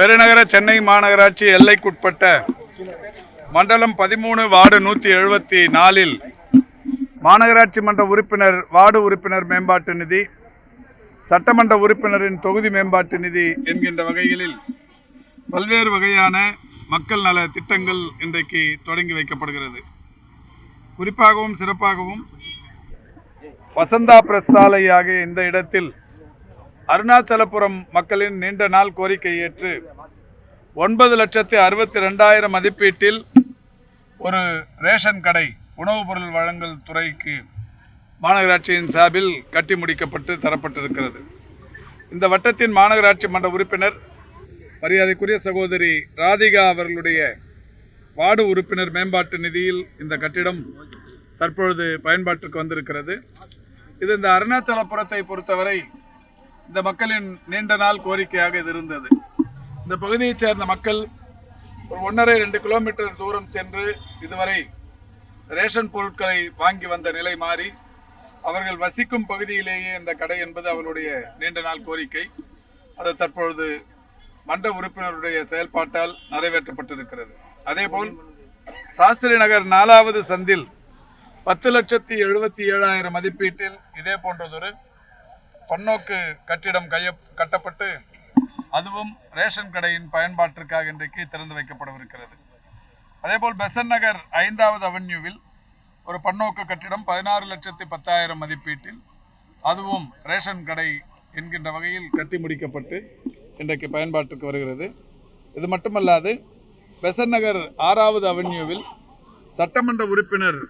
பெருநகர சென்னை மாநகராட்சி எல்லைக்குட்பட்ட மண்டலம் பதிமூணு வார்டு நூற்றி எழுபத்தி நாலில் மாநகராட்சி மன்ற உறுப்பினர் வார்டு உறுப்பினர் மேம்பாட்டு நிதி சட்டமன்ற உறுப்பினரின் தொகுதி மேம்பாட்டு நிதி என்கின்ற வகைகளில் பல்வேறு வகையான மக்கள் நல திட்டங்கள் இன்றைக்கு தொடங்கி வைக்கப்படுகிறது. குறிப்பாகவும் சிறப்பாகவும் வசந்தா பிரஸ் சாலை ஆகிய இந்த இடத்தில் அருணாச்சலபுரம் மக்களின் நீண்ட நாள் கோரிக்கை ஏற்று ஒன்பது லட்சத்து அறுபத்தி ரெண்டாயிரம் மதிப்பீட்டில் ஒரு ரேஷன் கடை உணவுப் பொருள் வழங்கல் துறைக்கு மாநகராட்சியின் சார்பில் கட்டி முடிக்கப்பட்டு தரப்பட்டிருக்கிறது. இந்த வட்டத்தின் மாநகராட்சி மன்ற உறுப்பினர் மரியாதைக்குரிய சகோதரி ராதிகா அவர்களுடைய வார்டு உறுப்பினர் மேம்பாட்டு நிதியில் இந்த கட்டிடம் தற்பொழுது பயன்பாட்டுக்கு வந்திருக்கிறது. இது இந்த அருணாச்சலபுரத்தை பொறுத்தவரை இந்த மக்களின் நீண்ட நாள் கோரிக்கையாக இது இருந்தது. இந்த பகுதியைச் சேர்ந்த மக்கள் ஒரு ஒன்றரை ரெண்டு கிலோமீட்டர் தூரம் சென்று இதுவரை ரேஷன் பொருட்களை வாங்கி வந்த நிலை மாறி அவர்கள் வசிக்கும் பகுதியிலேயே இந்த கடை என்பது அவருடைய நீண்ட நாள் கோரிக்கை. அது தற்பொழுது மன்ற உறுப்பினருடைய செயல்பாட்டால் நிறைவேற்றப்பட்டிருக்கிறது. அதேபோல் சாஸ்திரி நகர் நாலாவது சந்தில் பத்து லட்சத்தி எழுபத்தி ஏழாயிரம் மதிப்பீட்டில் இதே போன்றதொரு பன்னோக்கு கட்டிடம் கைய கட்டப்பட்டு அதுவும் ரேஷன் கடையின் பயன்பாட்டிற்காக இன்றைக்கு திறந்து வைக்கப்படவிருக்கிறது. அதேபோல் பெசன் நகர் ஐந்தாவது அவென்யூவில் ஒரு பன்னோக்கு கட்டிடம் பதினாறு லட்சத்தி பத்தாயிரம் மதிப்பீட்டில் அதுவும் ரேஷன் கடை என்கின்ற வகையில் கட்டி முடிக்கப்பட்டு இன்றைக்கு பயன்பாட்டுக்கு வருகிறது. இது மட்டுமல்லாது பெசன் நகர் ஆறாவது அவென்யூவில் சட்டமன்ற உறுப்பினர்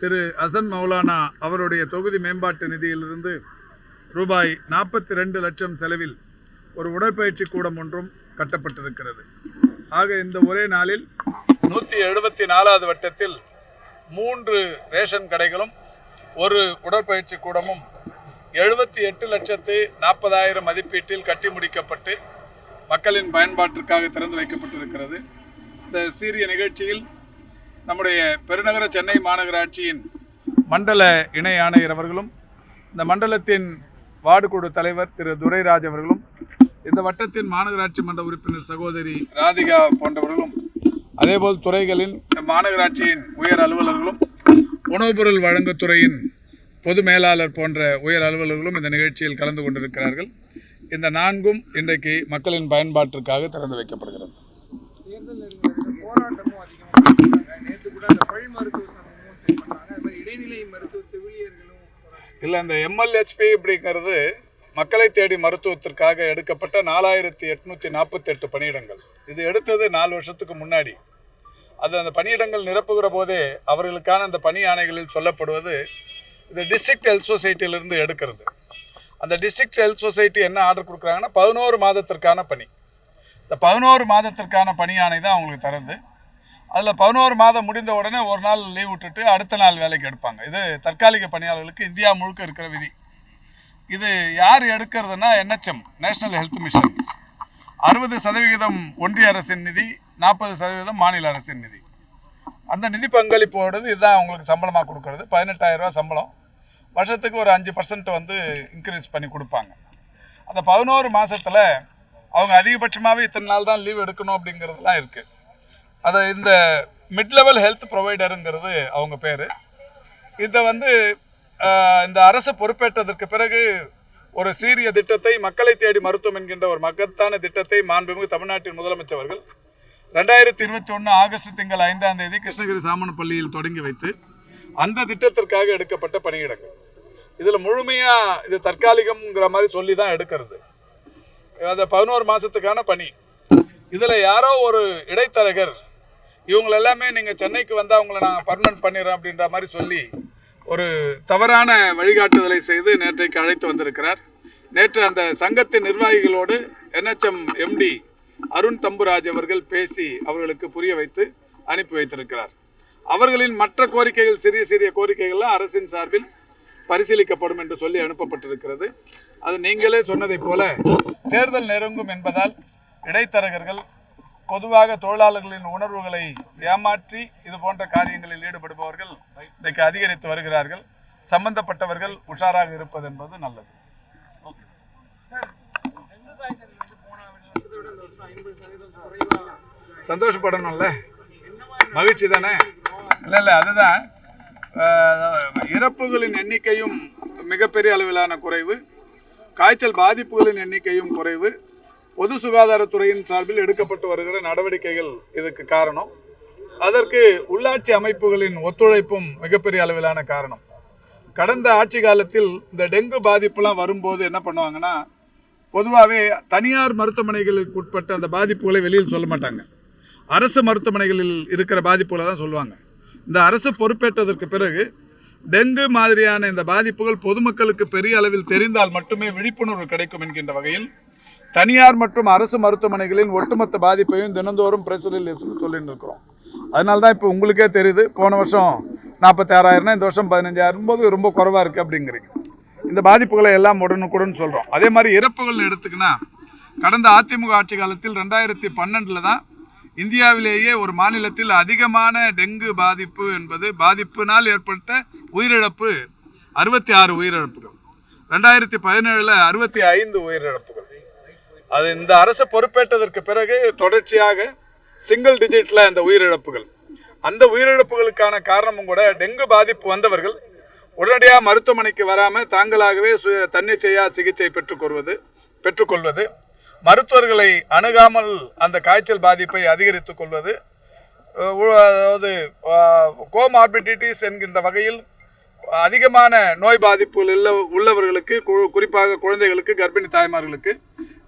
திரு அசன் மௌலானா அவருடைய தொகுதி மேம்பாட்டு நிதியிலிருந்து ரூபாய் நாற்பத்தி ரெண்டு லட்சம் செலவில் ஒரு உடற்பயிற்சி கூடம் ஒன்றும் கட்டப்பட்டிருக்கிறது. ஆக இந்த ஒரே நாளில் நூற்றி எழுபத்தி நாலாவது வட்டத்தில் மூன்று ரேஷன் கடைகளும் ஒரு உடற்பயிற்சி கூடமும் எழுபத்தி எட்டு லட்சத்து நாற்பதாயிரம் மதிப்பீட்டில் கட்டி முடிக்கப்பட்டு மக்களின் பயன்பாட்டிற்காக திறந்து வைக்கப்பட்டிருக்கிறது. இந்த சீரிய நிகழ்ச்சியில் நம்முடைய பெருநகர சென்னை மாநகராட்சியின் மண்டல இணை ஆணையர் அவர்களும் இந்த மண்டலத்தின் வார்டு குழு தலைவர் திரு துரைராஜ் அவர்களும் இந்த வட்டத்தின் மாநகராட்சி மன்ற உறுப்பினர் சகோதரி ராதிகா போன்றவர்களும் அதேபோல் துறைகளின் மாநகராட்சியின் உயர் அலுவலர்களும் உணவுப் பொருள் வழங்குத்துறையின் பொது மேலாளர் போன்ற உயர் அலுவலர்களும் இந்த நிகழ்ச்சியில் கலந்து கொண்டிருக்கிறார்கள். இந்த நான்கும் இன்றைக்கு மக்களின் பயன்பாட்டிற்காக திறந்து வைக்கப்படுகிறது. தேர்தல் போராட்டமும் அதிகமாக நேற்று கூட அந்த பழி மருத்துவ இல்லை இந்த எம்எல்ஹெச்பி அப்படிங்கிறது மக்களை தேடி மருத்துவத்திற்காக எடுக்கப்பட்ட நாலாயிரத்தி எட்நூற்றி நாற்பத்தெட்டு பணியிடங்கள். இது எடுத்தது நாலு வருஷத்துக்கு முன்னாடி. அது அந்த பணியிடங்கள் நிரப்புகிற போதே அவர்களுக்கான அந்த பணி ஆணைகளில் சொல்லப்படுவது இது டிஸ்ட்ரிக்ட் ஹெல்த் சொசைட்டியிலிருந்து எடுக்கிறது. அந்த டிஸ்ட்ரிக்ட் ஹெல்த் சொசைட்டி என்ன ஆர்டர் கொடுக்குறாங்கன்னா பதினோரு மாதத்திற்கான பணி. இந்த பதினோரு மாதத்திற்கான பணி ஆணை தான் அவங்களுக்கு தருது அதில் பதினோரு மாதம் முடிந்த உடனே ஒரு நாள் லீவ் விட்டுட்டு அடுத்த நாள் வேலைக்கு எடுப்பாங்க. இது தற்காலிக பணியாளர்களுக்கு இந்தியா முழுக்க இருக்கிற விதி. இது யார் எடுக்கிறதுனா என்ஹெச்எம் நேஷனல் ஹெல்த் மிஷன் அறுபது சதவிகிதம் ஒன்றிய அரசின் நிதி நாற்பது சதவீதம் மாநில அரசின் நிதி. அந்த நிதி பங்களிப்போடுது இதுதான் அவங்களுக்கு சம்பளமாக கொடுக்கறது. பதினெட்டாயிரம் ரூபாய் சம்பளம். வருஷத்துக்கு ஒரு அஞ்சு பர்சன்ட் வந்து இன்க்ரீஸ் பண்ணி கொடுப்பாங்க. அந்த பதினோரு மாதத்தில் அவங்க அதிகபட்சமாகவே இத்தனை நாள் தான் லீவ் எடுக்கணும் அப்படிங்கிறதுலாம் இருக்குது அதை இந்த மிட் லெவல் ஹெல்த் ப்ரொவைடருங்கிறது அவங்க பேர். இதை வந்து இந்த அரசு பொறுப்பேற்றதற்கு பிறகு ஒரு சீரிய திட்டத்தை மக்களை தேடி மருத்துவம் என்கின்ற ஒரு மகத்தான திட்டத்தை மாண்புமிகு தமிழ்நாட்டின் முதலமைச்சர்கள் ரெண்டாயிரத்தி இருபத்தி ஒன்று ஆகஸ்ட் திங்கள் ஐந்தாம் தேதி கிருஷ்ணகிரி சாமனப்பள்ளியில் தொடங்கி வைத்து அந்த திட்டத்திற்காக எடுக்கப்பட்ட பணியிடங்கள். இதில் முழுமையாக இது தற்காலிகம்ங்கிற மாதிரி சொல்லி தான் எடுக்கிறது. அந்த பதினோரு மாதத்துக்கான பணி. இதில் யாரோ ஒரு இடைத்தரகர் இவங்க எல்லாமே நீங்கள் சென்னைக்கு வந்தால் அவங்கள நான் பர்மனன்ட் பண்ணிடுறேன் அப்படின்ற மாதிரி சொல்லி ஒரு தவறான வழிகாட்டுதலை செய்து நேற்றைக்கு அழைத்து வந்திருக்கிறார். நேற்று அந்த சங்கத்தின் நிர்வாகிகளோடு என்ஹெச்எம் எம்டி அருண் தம்புராஜ் அவர்கள் பேசி அவர்களுக்கு புரிய வைத்து அனுப்பி வைத்திருக்கிறார். அவர்களின் மற்ற கோரிக்கைகள் சிறிய சிறிய கோரிக்கைகள்லாம் அரசின் சார்பில் பரிசீலிக்கப்படும் என்று சொல்லி அனுப்பப்பட்டிருக்கிறது. அது நீங்களே சொன்னதைப் போல தேர்தல் நெருங்கும் என்பதால் இடைத்தரகர்கள் பொதுவாக தொழிலாளர்களின் உணர்வுகளை ஏமாற்றி இது போன்ற காரியங்களில் ஈடுபடுபவர்கள் இன்றைக்கு அதிகரித்து வருகிறார்கள். சம்பந்தப்பட்டவர்கள் உஷாராக இருப்பது என்பது நல்லது. சந்தோஷப்படணும்ல? மகிழ்ச்சி தானே? இல்லை இல்லை அதுதான். இறப்புகளின் எண்ணிக்கையும் மிகப்பெரிய அளவிலான குறைவு. காய்ச்சல் பாதிப்புகளின் எண்ணிக்கையும் குறைவு. பொது சுகாதாரத்துறையின் சார்பில் எடுக்கப்பட்டு வருகிற நடவடிக்கைகள் இதுக்கு காரணம். அதற்கு உள்ளாட்சி அமைப்புகளின் ஒத்துழைப்பும் மிகப்பெரிய அளவிலான காரணம். கடந்த ஆட்சி காலத்தில் இந்த டெங்கு பாதிப்புலாம் வரும்போது என்ன பண்ணுவாங்கன்னா பொதுவாகவே தனியார் மருத்துவமனைகளுக்கு உட்பட்ட அந்த பாதிப்புகளை வெளியில் சொல்ல மாட்டாங்க. அரசு மருத்துவமனைகளில் இருக்கிற பாதிப்புகளை தான் சொல்லுவாங்க. இந்த அரசு பொறுப்பேற்றதற்கு பிறகு டெங்கு மாதிரியான இந்த பாதிப்புகள் பொதுமக்களுக்கு பெரிய அளவில் தெரிந்தால் மட்டுமே விழிப்புணர்வு கிடைக்கும் என்கின்ற வகையில் தனியார் மற்றும் அரசு மருத்துவமனைகளின் ஒட்டுமொத்த பாதிப்பையும் தினந்தோறும் பிரசலில் சொல்லிட்டு இருக்கிறோம். அதனால தான் இப்போ உங்களுக்கே தெரியுது போன வருஷம் நாற்பத்தி ஆறாயிரம்னா இந்த வருஷம் பதினஞ்சாயிரம் போது ரொம்ப குறைவாக இருக்குது அப்படிங்கிறீங்க. இந்த பாதிப்புகளை எல்லாம் உடனுக்குடன் சொல்கிறோம் அதே மாதிரி இறப்புகள் எடுத்துக்கினா கடந்த அதிமுக ஆட்சி காலத்தில் ரெண்டாயிரத்தி பன்னெண்டில் தான் இந்தியாவிலேயே ஒரு மாநிலத்தில் அதிகமான டெங்கு பாதிப்பு என்பது பாதிப்பினால் ஏற்பட்ட உயிரிழப்பு அறுபத்தி ஆறு உயிரிழப்புகள். ரெண்டாயிரத்தி பதினேழில் அறுபத்தி ஐந்து உயிரிழப்பு அது இந்த அரசு பொறுப்பேற்றதற்கு பிறகு தொடர்ச்சியாக சிங்கிள் டிஜிட்டில் அந்த உயிரிழப்புகள். அந்த உயிரிழப்புகளுக்கான காரணமும் கூட டெங்கு பாதிப்பு வந்தவர்கள் உடனடியாக மருத்துவமனைக்கு வராமல் தாங்களாகவே சுய தன்னிச்சையாக சிகிச்சை பெற்றுக்கொள்வது பெற்றுக்கொள்வது மருத்துவர்களை அணுகாமல் அந்த காய்ச்சல் பாதிப்பை அதிகரித்துக் கொள்வது அதாவது கோமார்பிடிட்டிஸ் என்கின்ற வகையில் அதிகமான நோய் பாதிப்புகள் உள்ள உள்ளவர்களுக்கு கு- குறிப்பாக குழந்தைகளுக்கு கர்ப்பிணி தாய்மார்களுக்கு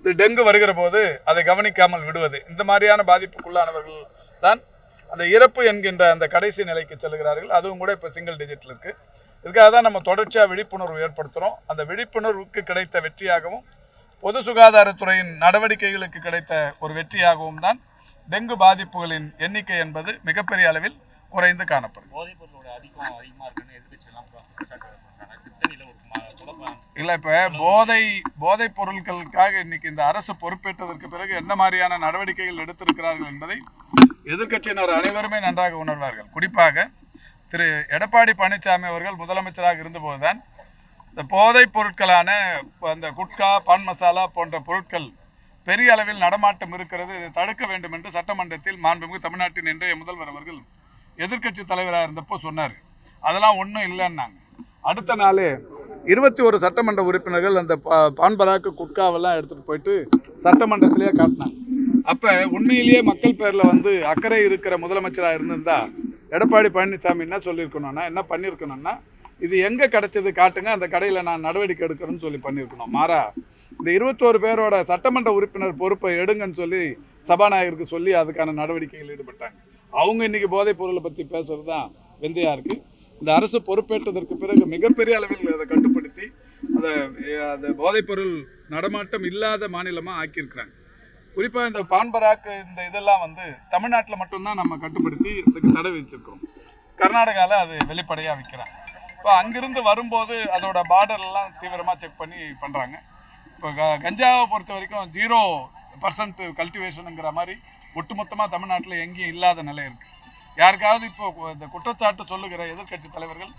இந்த டெங்கு வருகிற போது அதை கவனிக்காமல் விடுவது. இந்த மாதிரியான பாதிப்புக்குள்ளானவர்கள் தான் அந்த இறப்பு என்கின்ற அந்த கடைசி நிலைக்கு செல்கிறார்கள். அதுவும் கூட இப்போ சிங்கிள் டிஜிட்டில் இருக்குது இதுக்காக தான் நம்ம தொடர்ச்சியாக விழிப்புணர்வு ஏற்படுத்துகிறோம் அந்த விழிப்புணர்வுக்கு கிடைத்த வெற்றியாகவும் பொது சுகாதாரத்துறையின் நடவடிக்கைகளுக்கு கிடைத்த ஒரு வெற்றியாகவும் தான் டெங்கு பாதிப்புகளின் எண்ணிக்கை என்பது மிகப்பெரிய அளவில் குறைந்து காணப்படும் இல்லை இப்போ போதை போதைப் பொருட்களுக்காக இன்னைக்கு இந்த அரசு பொறுப்பேற்றதற்கு பிறகு எந்த மாதிரியான நடவடிக்கைகள் எடுத்திருக்கிறார்கள் என்பதை எதிர்க்கட்சியினர் அனைவருமே நன்றாக உணர்வார்கள். குறிப்பாக திரு எடப்பாடி பழனிசாமி அவர்கள் முதலமைச்சராக இருந்தபோதுதான் இந்த போதைப் பொருட்களான அந்த குட்கா பான் மசாலா போன்ற பொருட்கள் பெரிய அளவில் நடமாட்டம் இருக்கிறது. இதை தடுக்க வேண்டும் என்று சட்டமன்றத்தில் மாண்புமிகு தமிழ்நாட்டின் இன்றைய முதல்வர் அவர்கள் எதிர்க்கட்சி தலைவராக இருந்தப்போ சொன்னார். அதெல்லாம் ஒன்றும் இல்லைன்னாங்க. அடுத்த நாள் இருபத்தி ஒரு சட்டமன்ற உறுப்பினர்கள் அந்த பான்பராக்கு குட்காவெல்லாம் எடுத்துகிட்டு போயிட்டு சட்டமன்றத்திலேயே காட்டினாங்க. அப்போ உண்மையிலேயே மக்கள் பேரில் வந்து அக்கறை இருக்கிற முதலமைச்சராக இருந்திருந்தா எடப்பாடி பழனிசாமி என்ன சொல்லியிருக்கணும்னா என்ன பண்ணியிருக்கணும்னா இது எங்கே கிடைச்சது காட்டுங்க அந்த கடையில் நான் நடவடிக்கை எடுக்கிறேன்னு சொல்லி பண்ணியிருக்கணும். மாறா இந்த இருபத்தோரு பேரோட சட்டமன்ற உறுப்பினர் பொறுப்பை எடுங்கன்னு சொல்லி சபாநாயகருக்கு சொல்லி அதுக்கான நடவடிக்கைகள் ஈடுபட்டாங்க. அவங்க இன்னைக்கு போதைப் பொருளை பற்றி பேசுறது தான் வெந்தையா இருக்குது இந்த அரசு பொறுப்பேற்றதற்கு பிறகு மிகப்பெரிய அளவில் அதை கட்டுப்படுத்தி அதை அந்த போதைப்பொருள் நடமாட்டம் இல்லாத மாநிலமாக ஆக்கியிருக்கிறாங்க. குறிப்பாக இந்த பான்பராக்கு இந்த இதெல்லாம் வந்து தமிழ்நாட்டில் மட்டும்தான் நம்ம கட்டுப்படுத்தி இதுக்கு தடை வச்சிருக்கிறோம் கர்நாடகாவில் அது வெளிப்படையாக விற்கிறாங்க. இப்போ அங்கிருந்து வரும்போது அதோட பார்டர்லாம் தீவிரமாக செக் பண்ணி பண்ணுறாங்க இப்போ க கஞ்சாவை பொறுத்த வரைக்கும் ஜீரோ பர்சன்ட் கல்டிவேஷனுங்கிற மாதிரி ஒட்டுமொத்தமாக தமிழ்நாட்டில் எங்கேயும் இல்லாத நிலை இருக்குது யாருக்காவது இப்போ இந்த குற்றச்சாட்டு சொல்லுகிற எதிர்க்கட்சி தலைவர்கள்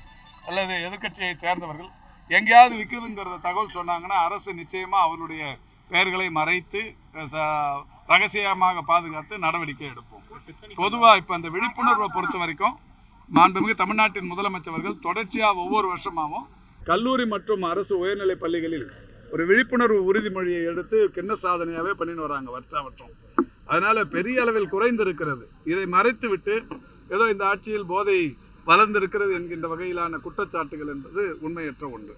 அல்லது எதிர்கட்சியை சேர்ந்தவர்கள் எங்கேயாவது விற்குதுங்கிற தகவல் சொன்னாங்கன்னா அரசு நிச்சயமாக அவருடைய பெயர்களை மறைத்து ரகசியமாக பாதுகாத்து நடவடிக்கை எடுப்போம். பொதுவாக இப்போ அந்த விழிப்புணர்வை பொறுத்த வரைக்கும் மாண்புமிகு தமிழ்நாட்டின் முதலமைச்சர்கள் தொடர்ச்சியாக ஒவ்வொரு வருஷமாகவும் கல்லூரி மற்றும் அரசு உயர்நிலைப் பள்ளிகளில் ஒரு விழிப்புணர்வு உறுதிமொழியை எடுத்து கிண்ண சாதனையாகவே பண்ணின்னு வராங்க வற்றாவற்றம். அதனால் பெரிய அளவில் குறைந்திருக்கிறது. இதை மறைத்து விட்டு ஏதோ இந்த ஆட்சியில் போதை வளர்ந்திருக்கிறது என்கின்ற வகையிலான குற்றச்சாட்டுகள் என்பது உண்மையற்ற ஒன்று.